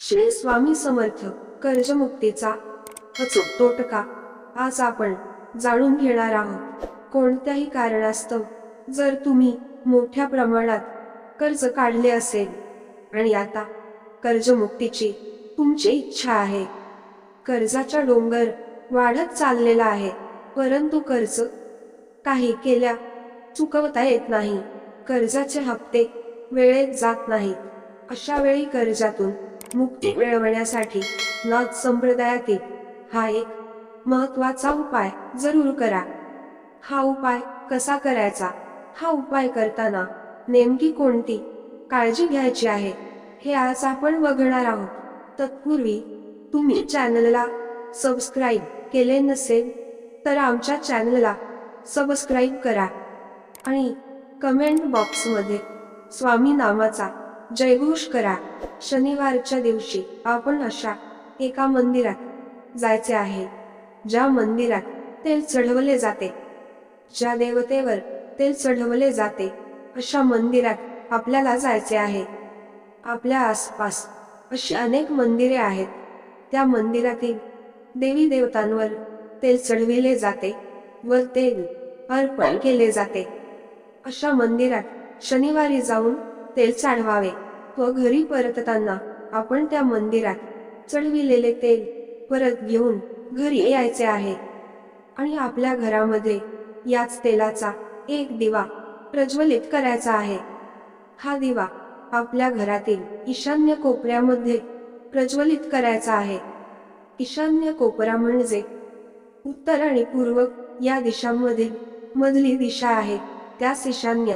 श्री स्वामी समर्थ कर्जमुक्तीचा अचूक तोटका. आज आपण जाणून घेणार आहोत कोणत्याही कारणास्तव जर तुम्ही मोठ्या प्रमाणात कर्ज काढले असेल आणि आता कर्जमुक्तीची तुमची इच्छा आहे. कर्जाचा डोंगर वाढत चाललेला आहे परंतु कर्ज काही केल्या चुकवता येत नाही. कर्जाचे हप्ते वेळेत जात नाहीत. अशा वेळी कर्जातून मुक्ती मिळवण्यासाठी नाथ संप्रदायातील हा एक महत्त्वाचा उपाय जरूर करा. हा उपाय कसा करायचा? हा उपाय करताना नेमकी कोणती काळजी घ्यायची आहे? हे आज आपण बघणार आहोत. तत्पूर्वी तुम्ही चॅनलला सबस्क्राईब केले नसेल तर आमच्या चॅनलला सबस्क्राईब करा आणि कमेंट बॉक्समध्ये स्वामी नामाचा जयघोष करा. शनिवारच्या दिवशी आपण अशा एका मंदिरात जायचे आहे. ज्या मंदिरात तेल चढवले जाते. ज्या देवतेवर तेल चढवले जाते अशा मंदिरात आपल्याला जायचे आहे. आपल्या आसपास अशी अनेक मंदिरे आहेत. त्या मंदिरातील देवी देवतांवर तेल चढविले जाते व तेल अर्पण केले जाते. अशा मंदिरात शनिवारी जाऊन तेल चढवावे. व घरी परतताना आपण त्या मंदिरात चढविलेले तेल परत घेऊन घरी यायचे आहे. आणि आपल्या घरामध्ये याच तेलाचा एक दिवा प्रज्वलित करायचा आहे. हा दिवा आपल्या घरातील ईशान्य कोपऱ्यामध्ये प्रज्वलित करायचा आहे. ईशान्य कोपरा म्हणजे उत्तर आणि पूर्व या दिशांमधील मधली दिशा आहे. त्यास ईशान्य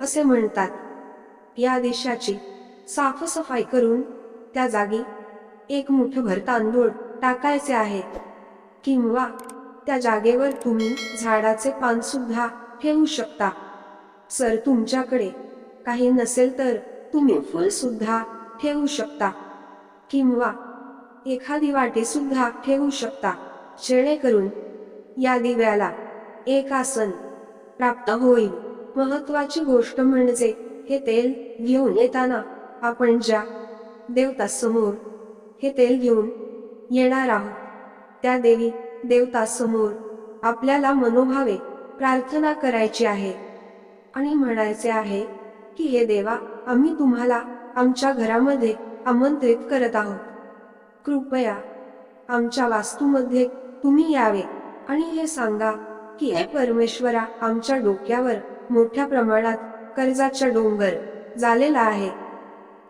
असे म्हणतात. या दिशाची साफसफाई करून त्या जागी एक मुठभर तांदूळ टाकायचे आहे. किंवा त्या जागेवर तुम्ही झाडाचे पान सुद्धा ठेवू शकता. सर तुमच्याकडे काही नसेल तर तुम्ही फुल सुद्धा ठेवू शकता. किंवा एखादी वाटीसुद्धा ठेवू शकता. जेणेकरून या दिव्याला एक आसन प्राप्त होईल. महत्वाची गोष्ट म्हणजे हे तेल घेऊन येताना आपण ज्या देवतासमोर हे तेल घेऊन येणार आहोत त्या देवी देवतासमोर आपल्याला मनोभावे प्रार्थना करायची आहे आणि म्हणायचे आहे की हे देवा आम्ही तुम्हाला आमच्या घरामध्ये आमंत्रित करत आहोत. कृपया आमच्या वास्तूमध्ये तुम्ही यावे आणि हे सांगा की हे परमेश्वरा आमच्या डोक्यावर मोठ्या प्रमाणात कर्जाचा डोंगर झालेला आहे.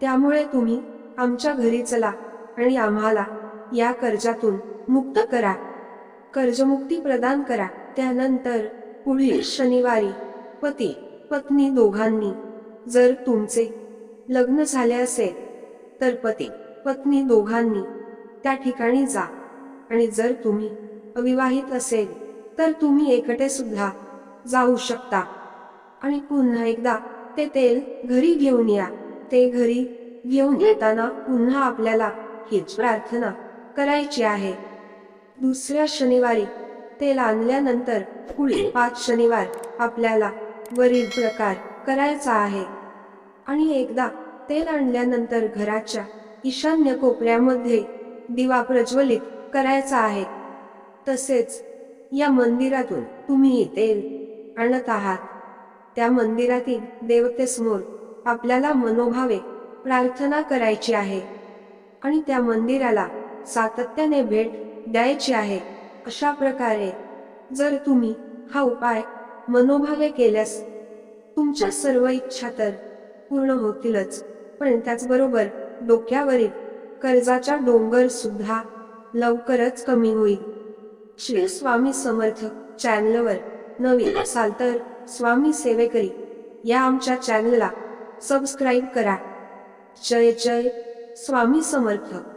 त्यामुळे तुम्ही आमच्या घरी चला आणि आम्हाला या कर्जातून मुक्त करा. कर्जमुक्ती प्रदान करा. त्यानंतर पुढील शनिवारी पती पत्नी दोघांनी जर तुमचे लग्न झाले असेल तर पती पत्नी दोघांनी त्या ठिकाणी जा. आणि जर तुम्ही अविवाहित असेल तर तुम्ही एकटे सुद्धा जाऊ शकता. आणि पुन्हा एकदा ते तेल घरी घेऊन या. ते घरी घेऊन येताना पुन्हा आपल्याला हीच प्रार्थना करायची आहे. दुसऱ्या शनिवारी तेल आणल्यानंतर पुढील पाच शनिवार आपल्याला वरील प्रकार करायचा आहे. आणि एकदा तेल आणल्यानंतर घराच्या ईशान्य कोपऱ्यामध्ये दिवा प्रज्वलित करायचा आहे. तसेच या मंदिरातून तुम्ही तेल आणत आहात. त्या मंदिरातील देवतेसमोर आपल्याला मनोभावे प्रार्थना करायची आहे. आणि त्या मंदिराला सातत्याने भेट द्यायची आहे. अशा प्रकारे जर तुम्ही हा उपाय मनोभावे केल्यास तुमच्या सर्व इच्छा तर पूर्ण होतीलच. पण त्याचबरोबर डोक्यावरील कर्जाचा डोंगर सुद्धा लवकरच कमी होईल. श्री स्वामी समर्थ चॅनलवर नवीन असाल तर स्वामी सेवेकरी या आमच्या चॅनलला सबस्क्राईब करा. जय जय. स्वामी समर्थ.